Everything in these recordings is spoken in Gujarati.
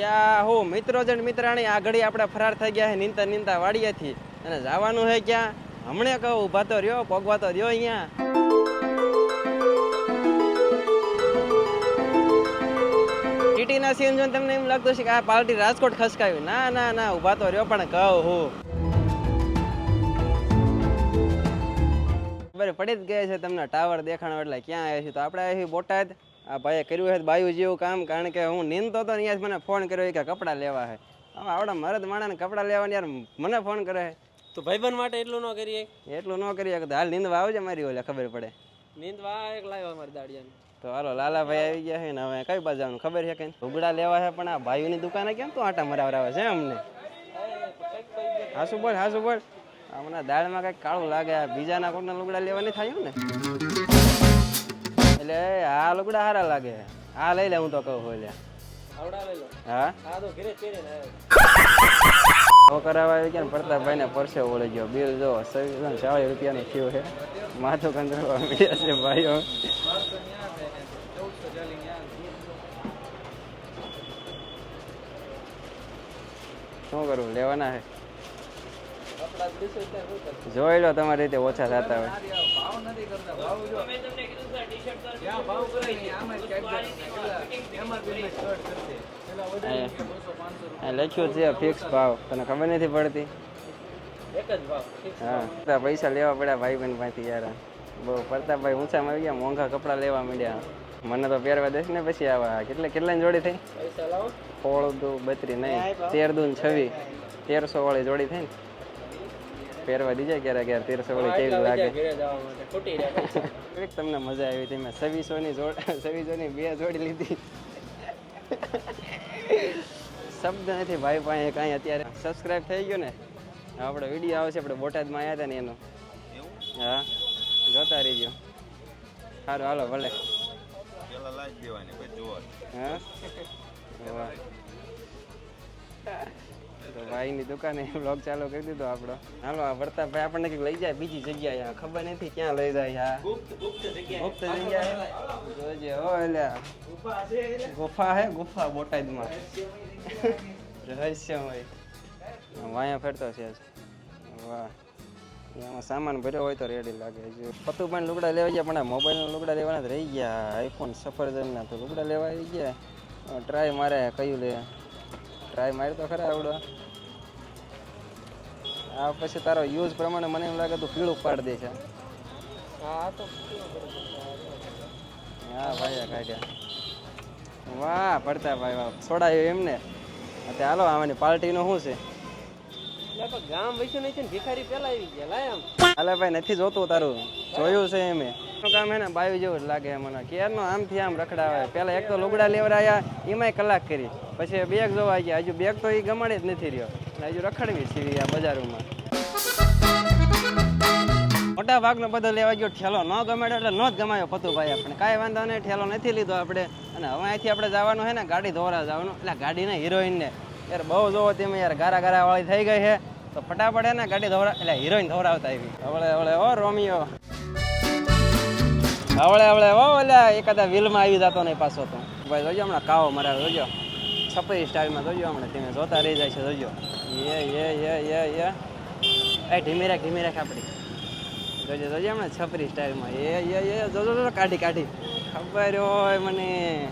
ક્યાં હો? મિત્રો જણ મિત્રાણી, આ ઘડી આપણે ફરાર થઈ ગયા છે નીંતા નીંતા વાડીએથી. અને જવાનું છે ક્યાં? હમણે કહો, ઊભા તો રહ્યો, પગવા તો રહ્યો અહીંયા. ટીટીના સીન જોઈને તમને એમ લાગતું છે કે આ પાર્ટી રાજકોટ ખસકાયું. ના ના ના, ઊભા તો રહ્યો, પણ કહું હો. ખબર પડી જ ગઈ છે તમને, ટાવર દેખાણો એટલે ક્યાં આવ્યા છે તો આપણે આવ્યા છીએ બોટાદ. આ ભાઈએ કર્યું છે બાયું જેવું કામ કારણ કે હું નીંદતો હતો અહીંયા મને ફોન કર્યો કે કપડાં લેવા છે. હવે આવડા મરદ માણાને કપડાં લેવાની યાર મને ફોન કરે તો ભાઈબંધ માટે એટલું ન કરીએ? એટલું ન કરીએ કે હાલ નીંદવા આવજે મારી ઓલે ખબર પડે. નીંદવા એક લાવ્યો મારી દાડિયાને? તો હાલો લાલાભાઈ આવી ગયા છે ને હવે કઈ બાજુ જવાનું ખબર છે કે ઉગડા લેવા છે પણ આ ભાઈઓની દુકાને કેમ તો આટા મરાવરાવે છે અમને હાસુ બોલ હાસુ બોલ. હમણાં દાળમાં કંઈક કાળું લાગે બીજાના કોકના લુગડા લેવા નહીં થાય ને એટલે આ લુગડા સારા લાગે. આ લઈ લે હું તો કહું હોય હા? કરાવવા આવી ગયા ને પ્રતાપભાઈ ને પરસે ઓળી ગયો. બિલ જો ચાલીસ રૂપિયાનું થયું છે માથું કંદરવા મળ્યા છે ભાઈઓ. શું કરવું લેવાના છે કપડા દીસો ત્યાં શું કરશે જોઈ લો તમારી રીતે ઓછા થતા હોય. લખ્યું છે ફિક્સ ભાવ. તને ખબર નથી પડતી? હા. પૈસા લેવા પડ્યા ભાઈ બહેન પાસેથી યાર. બહુ પ્રતાપભાઈ ઊંચામાં આવી ગયા મોંઘા કપડાં લેવા માંડ્યા. મને તો પહેરવા દેશ ને પછી આવા. કેટલે કેટલાની જોડી થઈ? સોળ દુ બત્રી નહીં. તેર દુ છવી તેરસો વાળી જોડી થઈ ને? પહેરવા દીજે ક્યારે ક્યારે તેરસો વાળી કેવી લાગે? ઘરે જવા માટે ખોટી રહ્યા એક તમને મજા આવી હતી મેં છવ્વીસોની જોડ છવ્વીસોની બે જોડી લીધી. શબ્દ નથી ભાઈ પાસે કાંઈ અત્યારે સબસ્ક્રાઇબ થઈ ગયો ને આપણે વીડિયો આવશે આપણે બોટાદમાં આવ્યા હતા ને એનો. હા જોતા રહીજો. સારું હાલો ભલે. પેલા લાવી દેવાની પછી જોવા હા? ભાઈની દુકાને બ્લોગ ચાલુ કરી દીધો આપણો. હાલો, આ પ્રતાપભાઈ આપણને કંઈક લઈ જાય બીજી જગ્યાએ. ખબર નથી ક્યાં લઈ જાય આ ગુપ્ત જગ્યાએ. જોજે, હો એટલે ગુફા હે, ગુફા બોટાદમાં. રહસ્યમય. વાયા ફેરતો છે. વાહ. એમાં સામાન ભર્યો હોય તો રેડી લાગે છે પણ લુગડા લેવા ગયા, પણ મોબાઈલના લુગડા લેવાના જ રહી ગયા. આઈફોન સફરજનના તો લુગડા લેવા આવી ગયા. ટ્રાય મારે કયું લે. ટ્રાય મારે તો ખરા આવડો. આ પછી તારો યુઝ પ્રમાણે મને એમ લાગે તું પીળું પાડી દે છે. હા તો હા ભાઈ કાઢ્યા. વાહ પડતા ભાઈ વાહ. છોડાયો એમને અત્યારે હાલો આવાની પાર્ટીનું શું છે? ગામ વૈશ્ય નહીં છે ને ભિખારી પેલા આવી ગયા લાય આમ. હાલે ભાઈ નથી જોતું તારું. જોયું છે એમે કામ હે ને બાવી જેવું જ લાગે મને. ક્યારનો આમથી આમ રખડાવે? પેલા એક તો લુગડા લેવડાયા એમાંય કલાક કરી. પછી બેગ જોવા ગયા. હજુ બેગ તો એ ગમાડે જ નથી રહ્યો. હજુ રખડવી છીએ આ બજારોમાં. મોટા ભાગનો બધો લેવા ગયો ઠેલો. ન ગમાડ્યો એટલે ન જ ગમાયો પતુભાઈ આપણે. કાંઈ વાંધો નહીં, ઠેલો નથી લીધો આપણે. અને હવે અહીંથી આપણે જવાનું છે ને, ગાડી ધોરા જવાનું. એટલે ગાડીને હિરોઈનને. યાર બહુ જોવો તેમ, યાર ગારા ગારા વાળી થઈ ગઈ છે. તો ફટાફટ હે ને, ગાડી ધોરા એટલે હિરોઈન ધોરાવતા આવી. હવળે હવળે ઓ રોમિયો. હવળે હવળે ઓ ઓલા, એકાદા વ્હીલમાં આવી જતો નહીં પાછો તો. ભાઈ, જોજો હમણાં કાવો મરાવ્યો જોજો. છપરી સ્ટાઇલમાં જોજો હમણાં. તમે જોતા રહી જાય છે, જોજો. યે યે યે યે યે એ, ધીમી રાખ, ધીમે રાખ આપણી. જોજે જોજે હમણાં છપરી સ્ટાઇલમાં એ યે યે જોજો જોજો, કાઢી કાઢી. ખબર હોય મને.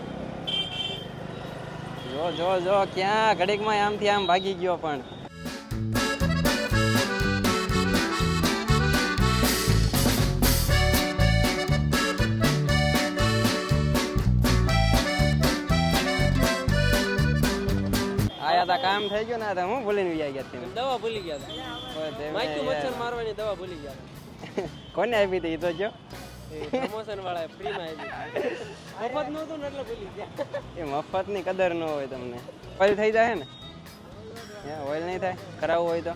જો જો જો, ક્યાં? ઘડીકમાં આમથી આમ ભાગી ગયો પણ. આયા કામ થઈ ગયું ને તો હું ભૂલીને વ્યાઈ ગયા તમે દવા ભૂલી ગયા હતા. મચ્છર મારવાની દવા ભૂલી ગયા કોને આપી હતી તો જો. પ્રમોશન વાળા ફ્રીમાં આપી મફત નહોતું ને એટલે ભૂલી ગયા. એ મફતની કદર ન હોય તમને. ઓઇલ થઈ જાય ને? હે ઓઇલ નહીં થાય? કરાવવું હોય તો.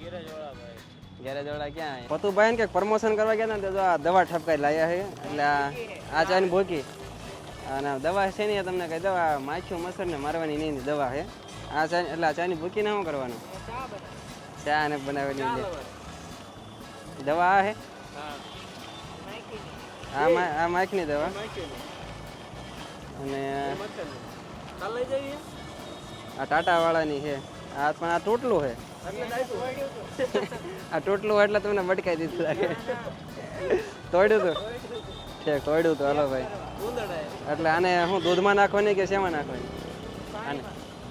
ગેરેજ વાળા ભાઈ. ગેરેજ વાળા ક્યાં પતુભાઈ ને કે પ્રમોશન કરવા ગયા ને તો આ દવા ઠપકાઈ લાયા છે એટલે આ ચાની ભૂકી. અને દવા છે ને તમને કહી દવા માખ્યું મચ્છર ને મારવાની નહીં દવા છે આ ચા એટલે આ ચાની ભૂકીને શું કરવાનું? ચા ને બનાવેલી. દવા આ છે આ માખની દવા. અને આ ટાટા વાળાની છે. આ પણ આ ટોટલું છે. આ ટોટલું એટલે તમને ભટકાઈ દીધું લાગે. તોડ્યું હતું ઠીક તોડ્યું હતું હલો ભાઈ. એટલે આને શું દૂધમાં નાખવાની કે શેમાં નાખવાની? આને.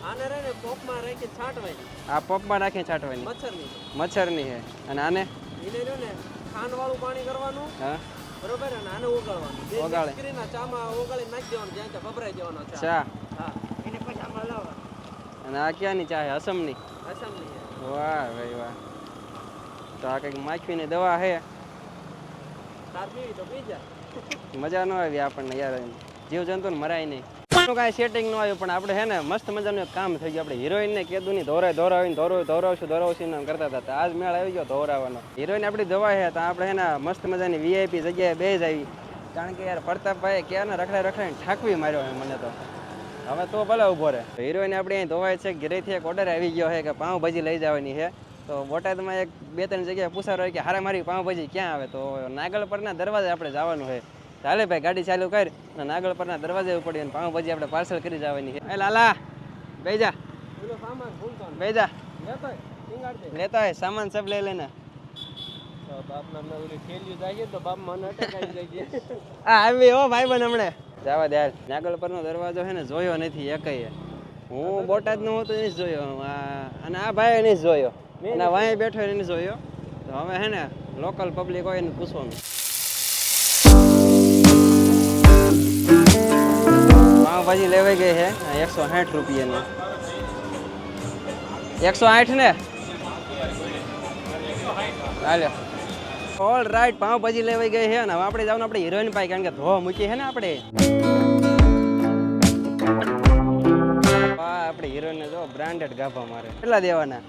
આને રહે ને પોપમાં રાખી છાંટવાની. આ પોકમાં નાખીને છાંટવાની. મચ્છરની. મચ્છરની હે અને આને? એને રહ્યો ને ખાંડ વાળું પાણી કરવાનું. હા. બરોબર? અને આને ઓગાળવાનું. બે ઓગાળે. mix કરીને ચામાં ઓગાળી નાખી દેવાનું જ્યાં ત્યાં ભભરાઈ દેવાનો ચા ચા. હા. એને પછી આમાં લાવવા અને આ ક્યાંની ચા છે? અસમની? અસમની. વાહ ભાઈ વાહ. તો આ કંઈક માખીની દવા છે. તાર પીવી તો પી જા. મજા ન આવી આપણને યાર. જીવ જંતુ ને મરાય નહીં. એનું કાંઈ સેટિંગ ન આવ્યું, પણ આપણે હે ને મસ્ત મજાનું એક કામ થઈ ગયું. આપણે હિરોઈનને કીધું નહીં ધોરે ધોરાવીને ધોરવ ધોરાવશું ધોરાવશું એમ કરતા હતા. આજ મેળ આવી ગયો ધોરાવાનો. હિરોઈન આપણી દવા છે, તો આપણે હે ને મસ્ત મજાની વીઆઈપી જગ્યાએ બે જ આવી. કારણ કે યાર પ્રતાપભાઈ ક્યાં ને રખડાઈ, રખડાઈને ઠાકવી માર્યો મને તો. હવે તો ભલે ઊભો રહે. હિરોઈન આપણે અહીં ધોવાય છે, ઘરેથી એક ઓર્ડર આવી ગયો છે કે પાઉંભાજી લઈ જવાની છે. તો બોટાદમાં એક બે ત્રણ જગ્યાએ પૂછારો હોય કે હારા મારી પાઉંભાજી ક્યાં આવે? તો નાગલ પરના દરવાજે આપણે જવાનું છે. ચાલે ભાઈ ગાડી ચાલુ કર. અને નાગલ પરના દરવાજે ઉપડી અને પછી આપણે પાર્સલ કરી જવાની છે. એ લાલા બેજા. બેજા લેતો હોય, સામાન સબ લઈ લેને. આવી હો ભાઈ બન હમણે. જવા દે. નાગલ પરનો દરવાજો છે ને જોયો નથી એકય. હું બોટાદનો હતો એ જ જોયો. આ- અને આ ભાઈ નહીં જોયો. અને વાંહે બેઠો એને જોયો. તો હવે હે ને લોકલ પબ્લિક હોય એને પૂછવાનું. પાવભાજી લેવાઈ ગઈ છે. એકસો સાઠ રૂપિયાની. એકસો આઠ ને? હાલ્યો ઓલ રાઈટ પાવભાજી લેવાઈ ગઈ છે ને હવે આપણે જવાનું આપણે હિરોઈન પાઈ કારણ કે ધોવા મૂકી છે ને આપણે. આપણે હિરોઈન જો બ્રાન્ડેડ ગાભા મારે. કેટલા દેવાના?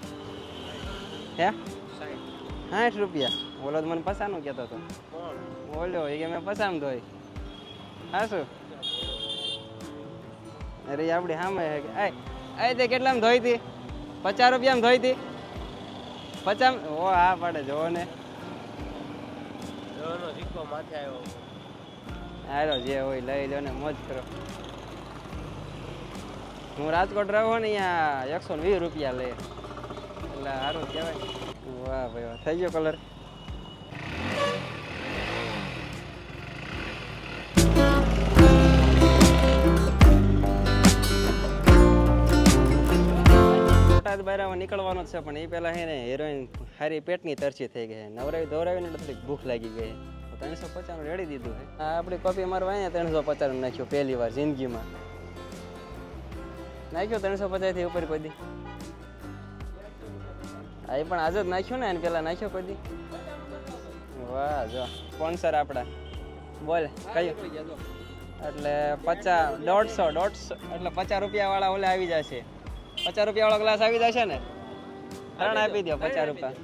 હે? સાઠ રૂપિયા. ઓલો તો મને પસાનું કહેતો હતો ઓલો એ કે મેં પસામ ધોઈ. હા શું અરે આપણે સામે આય આય તે કેટલામાં ધોઈ હતી? પચાસ રૂપિયામાં ધોઈ હતી? પચાસ ઓ હા પડે જોવો ને. જોવાનો સિક્કો માથે આવ્યો. હાલો જે હોય લઈ લો ને મોજ કરો. હું રાજકોટ રહું ને અહીંયા એકસો વીસ રૂપિયા લે. એટલે સારું કહેવાય. વાહ ભાઈ વાહ થઈ ગયો કલર બહારમાં નીકળવાનો છે, પણ એ પહેલાં છે ને હિરોઈન હારી પેટની તરછી થઈ ગઈ નવરાવી દોરાવીને થોડીક ભૂખ લાગી ગઈ ત્રણસો પચાસનું રેડી દીધું છે આ આપણી કોપી મારવા અહીંયા ત્રણસો પચાસનું નાખ્યું પહેલી વાર જિંદગીમાં. નાખ્યો ત્રણસો પચાસથી ઉપર કોઈ હા, એ પણ આજે જ નાખ્યો ને, એને પહેલાં નાખ્યો કોઈ દી. વાહ, જો સ્પોન્સર આપણા. બોલ, કયું? એટલે પચાસ, દોઢસો દોઢસો, એટલે પચાસ રૂપિયા વાળા ઓલે આવી જશે. પચાસ રૂપિયા વાળો ગ્લાસ આવી જશે ને? ત્રણ આપી દો પચાસ રૂપિયા.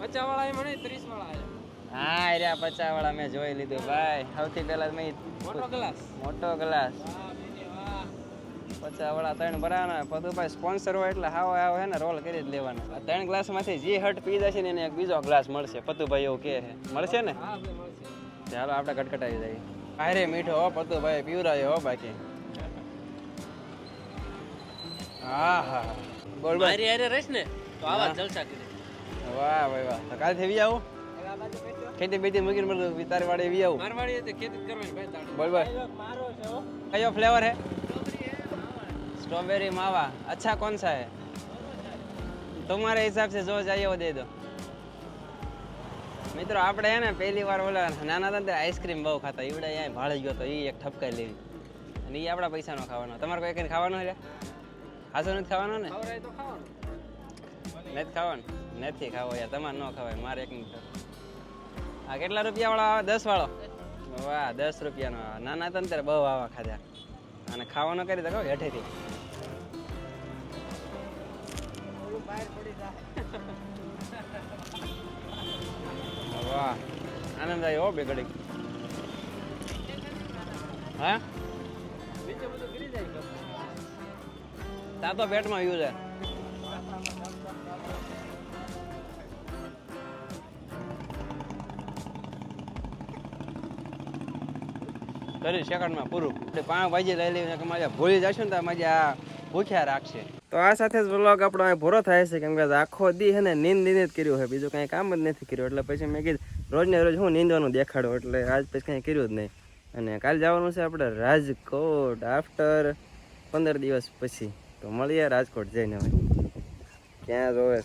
પચાસ વાળા મને ત્રીસ વાળા હા એ પચાસ વાળા મેં જોઈ લીધું ભાઈ. સૌથી પહેલા મેં મોટો ગ્લાસ મોટો ગ્લાસ પચાસ વાળા ત્રણ ભરાવાના પદુભાઈ સ્પોન્સર હોય એટલે હાવ હાવ હે ને રોલ કરી જ લેવાના. આ ત્રણ ગ્લાસમાંથી જે હટ પી જશે ને એને એક બીજો ગ્લાસ મળશે. પતુભાઈ એવું કહે છે. મળશે ને? હા ભાઈ મળશે. ચાલો આપણે કટકટાવી જઈએ અરે મીઠો હો પતુભાઈ પીવરાયો હો બાકી. હા હા બોલ બોલ મારી હારે રહીશ ને તો આવા હા. જલસા કરી વાહ ભાઈ વાહ તો કાલથી વી આવું ખેતી બેતી મૂકીને બધું તારી વાડે વી આવું મારવાડી હતી ખેતી જ કરવાની ભાઈ તાળી બોલ બોલ મારો છે હો કયો फ्लेवर है स्ट्रॉबेरी मावा अच्छा कौन सा है तुम्हारे हिसाब से जो चाहिए वो दे दो મિત્રો આપણે હે ને પહેલી વાર ઓલા નાના હતા ત્યારે આઈસ્ક્રીમ બહુ ખાતા ઈવડે અહીંયા ભાળ ગયો તો એ એક ઠપકાઈ લેવી અને એ આપણા પૈસાનો ખાવાનો તમારે કોઈ કઈ ખાવાનો છે હાસો નથી ખાવાનો ને? નથી ખાવાનું? નથી ખાવો યાર, તમારે ન ખવાય, મારે એક આ કેટલા રૂપિયા વાળો દસ વાળો? વાહ, દસ રૂપિયાનો. નાના હતા ને ત્યારે બહુ આવા ખાધા. અને ખાવાનો કરી તો હેઠેથી. વાહ આનંદ આવ્યો બે ઘડી હા? કપ. તા પેટમાં યુ છે. કરી સેકન્ડમાં પૂરું. એટલે પાંચ ભાજી લઈ લઈને મારે ભૂલી જશે ને તો મારે આ ભૂખ્યા રાખશે. તો આ સાથે જ વ્લોગ આપણો અહીં ભૂરો થાય છે, કેમ કે આખો દી છે ને નીંદ નીંદ જ કર્યું છે. બીજું કાંઈ કામ જ નથી કર્યું. એટલે પછી મેં કીધું રોજ ને રોજ હું નીંદવાનું દેખાડો, એટલે આજ પછી કાંઈ કર્યું જ નહીં. અને કાલે જવાનું છે આપણે રાજકોટ આફ્ટર પંદર દિવસ પછી. તો મળીએ રાજકોટ જઈને ક્યાં જોવે